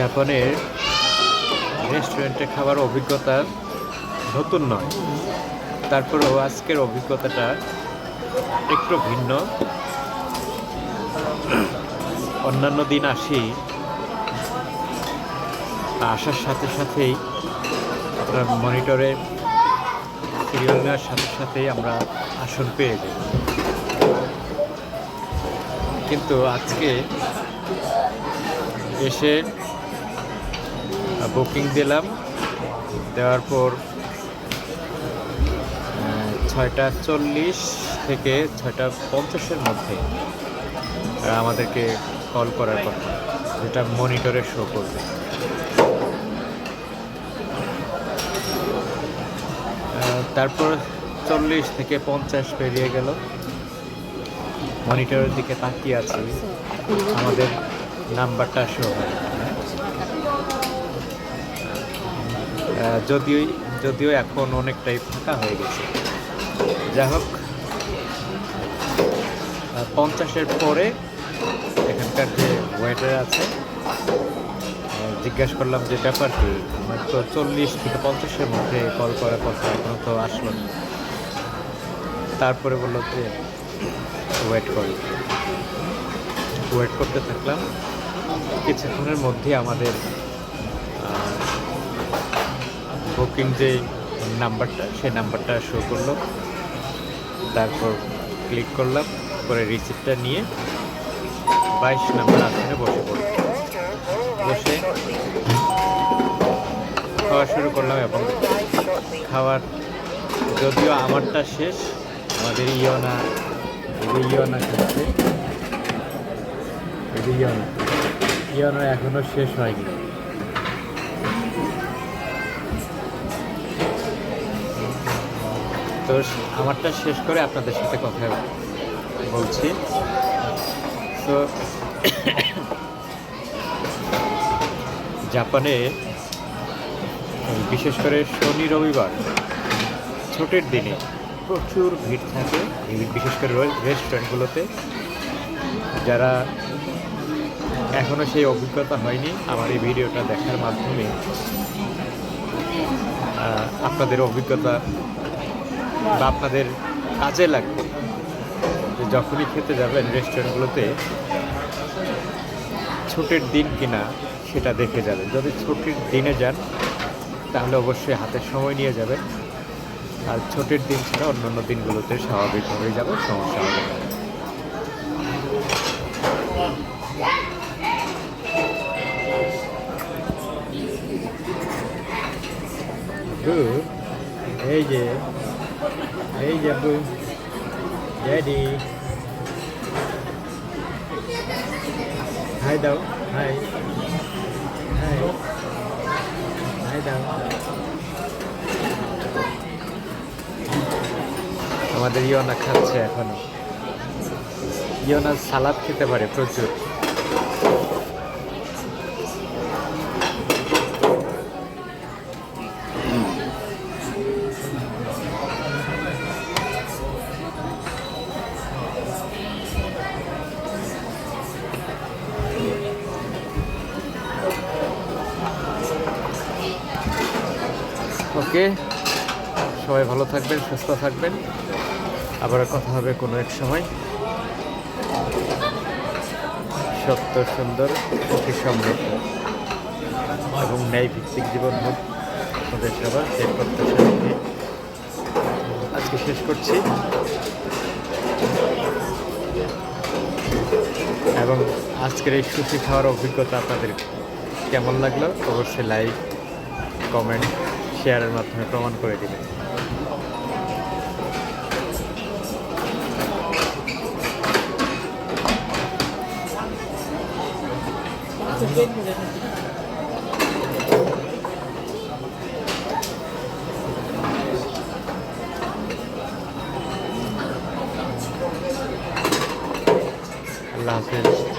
জাপানের রেস্টুরেন্টে খাবার অভিজ্ঞতা নতুন নয়। তারপরেও আজকের অভিজ্ঞতাটা একটু ভিন্ন। অন্যান্য দিন আসি, আসার সাথে সাথেই আপনার মনিটরে সিরিয়াল নেওয়ার সাথে সাথেই আমরা আসন পেয়ে যাই। কিন্তু আজকে এসে বুকিং দিলাম। দেওয়ার পর ছয়টা চল্লিশ থেকে ছয়টা পঞ্চাশের মধ্যে আমাদেরকে কল করার কথা, যেটা মনিটরে শো করবে। তারপর চল্লিশ থেকে পঞ্চাশ পেরিয়ে গেল। মনিটরের দিকে তাকিয়ে আছি। আমাদের নাম্বারটা শো হয়। যদিও যদিও এখন অনেকটাই ফাঁকা হয়ে গেছে। যাই হোক পঞ্চাশের পরে এখানকার যে ওয়েটার আছে জিজ্ঞাসা করলাম যে ব্যাপার কি আমার তো চল্লিশ থেকে পঞ্চাশের মধ্যে কল করার কথা এখনও তো আসলো না। তারপরে বলল যে ওয়েট করি। ওয়েট করতে থাকলাম। কিছুক্ষণের মধ্যে আমাদের বুকিং যে নাম্বারটা, সেই নাম্বারটা শো করল। তারপর ক্লিক করলাম করে রিসিপ্টটা নিয়ে বাইশ নাম্বার আসনে বসে পড়লাম বসে খাওয়া শুরু করলাম এবং খাওয়ার যদিও আমারটা শেষ, আমাদের ইয়না ইয়না খাচ্ছে ইয়না ইয়না এখনও শেষ হয়নি। তো আমারটা শেষ করে আপনাদের সাথে কথা বলছি। তো জাপানে, বিশেষ করে শনি রবিবার, ছুটির দিনে প্রচুর ভিড় থাকে। বিশেষ করে রেস্টুরেন্টগুলোতে। যারা এখনও সেই অভিজ্ঞতা হয়নি, আমার এই ভিডিওটা দেখার মাধ্যমে আপনাদের অভিজ্ঞতা বা আপনাদের কাজে লাগবে। যে যখনই খেতে যাবেন রেস্টুরেন্টগুলোতে ছুটির দিন কিনা সেটা দেখে যাবেন। যদি ছুটির দিনে যান, তাহলে অবশ্যই হাতের সময় নিয়ে যাবেন। আর ছুটির দিন ছাড়া অন্যান্য দিনগুলোতে স্বাভাবিক হয়ে যাবে, সমস্যা হবে এই যে যে আব্বু ড্যাডি হাই দাও হাই হাই হাই দাও আমাদের ইয়না খাচ্ছে এখনও। ইয়না সালাদ খেতে পারে প্রচুর। ওকে সবাই ভালো থাকবেন, সুস্থ থাকবেন। আবার কথা হবে কোনো এক সময়। সত্য, সুন্দর, অতি সমৃদ্ধ এবং ন্যায় ভিত্তিক জীবন হোক আপনাদের সবার, সেই প্রত্যাশা আজকে শেষ করছি। এবং আজকের এই সুশি খাওয়ার অভিজ্ঞতা আপনাদের কেমন লাগল? অবশ্যই লাইক কমেন্ট শেয়ারের মাধ্যমে প্রমাণ করে দিবেন আল্লাহ হাফেজ